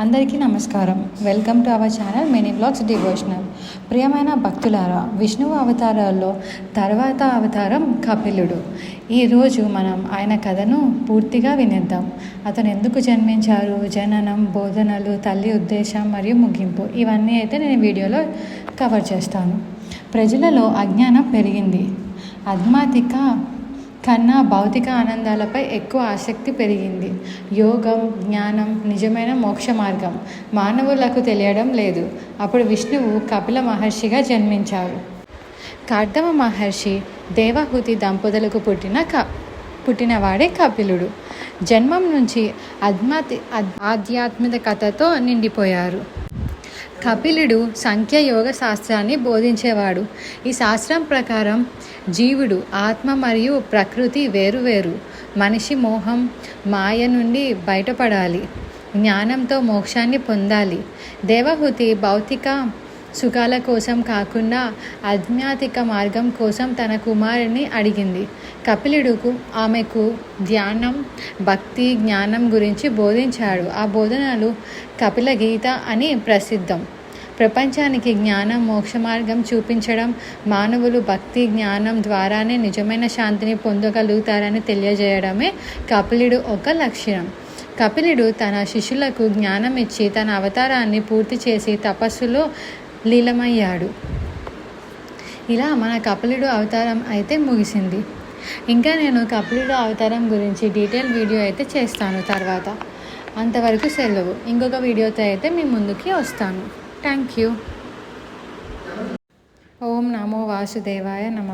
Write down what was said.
అందరికీ నమస్కారం. Welcome to our channel mini blogs devotional. ప్రియమైన భక్తులారా విష్ణువు అవతారాల్లో తర్వాత అవతారం కపిలుడు. ఈరోజు మనం ఆయన కథను పూర్తిగా వినేద్దాం. అతను ఎందుకు జన్మించారు? జననం బోధనలు తల్లి ఉద్దేశం మరియు ముగింపు ఇవన్నీ అయితే నేను వీడియోలో కవర్ చేస్తాను. ప్రజలలో అజ్ఞానం పెరిగింది. అధ్మాతిక కన్నా భౌతిక ఆనందాలపై ఎక్కువ ఆసక్తి పెరిగింది. యోగం జ్ఞానం నిజమైన మోక్ష మార్గం. మానవులకు తెలియడం లేదు. అప్పుడు విష్ణువు కపిల మహర్షిగా జన్మించారు కార్దమ మహర్షి దేవహూతి దంపతులకు పుట్టిన క పుట్టినవాడే కపిలుడు. జన్మం నుంచి అధ్మాతి అద్- ఆధ్యాత్మికతతో నిండిపోయారు. కపిలుడు సంఖ్య యోగ శాస్త్రాన్ని బోధించేవాడు. ఈ శాస్త్రం ప్రకారం జీవుడు ఆత్మ మరియు ప్రకృతి వేరువేరు. మనిషి మోహం మాయ నుండి బయటపడాలి. జ్ఞానంతో మోక్షాన్ని పొందాలి. దేవహుతి భౌతిక సుఖాల కోసం కాకుండా ఆధ్యాత్మిక మార్గం కోసం తన కుమారుని అడిగింది. కపిలుడుకు ఆమెకు ధ్యానం భక్తి జ్ఞానం గురించి బోధించాడు. ఆ బోధనలు కపిల గీత అని ప్రసిద్ధం. ప్రపంచానికి జ్ఞానం మోక్ష మార్గం చూపించడం మానవులు భక్తి జ్ఞానం ద్వారానే నిజమైన శాంతిని పొందగలుగుతారని తెలియజేయడమే కపిలుడు ఒక లక్ష్యం కపిలుడు తన శిష్యులకు జ్ఞానం ఇచ్చి తన అవతారాన్ని పూర్తి చేసి తపస్సులో లీలమయ్యాడు. ఇలా మన కపిలుడు అవతారం అయితే ముగిసింది. ఇంకా నేను కపిలుడు అవతారం గురించి డీటెయిల్ వీడియో అయితే చేస్తాను తర్వాత. అంతవరకు సెలవు. ఇంకొక వీడియోతో అయితే మీ ముందుకి వస్తాను. Thank you. ఓం నమో వాసుదేవాయ నమ.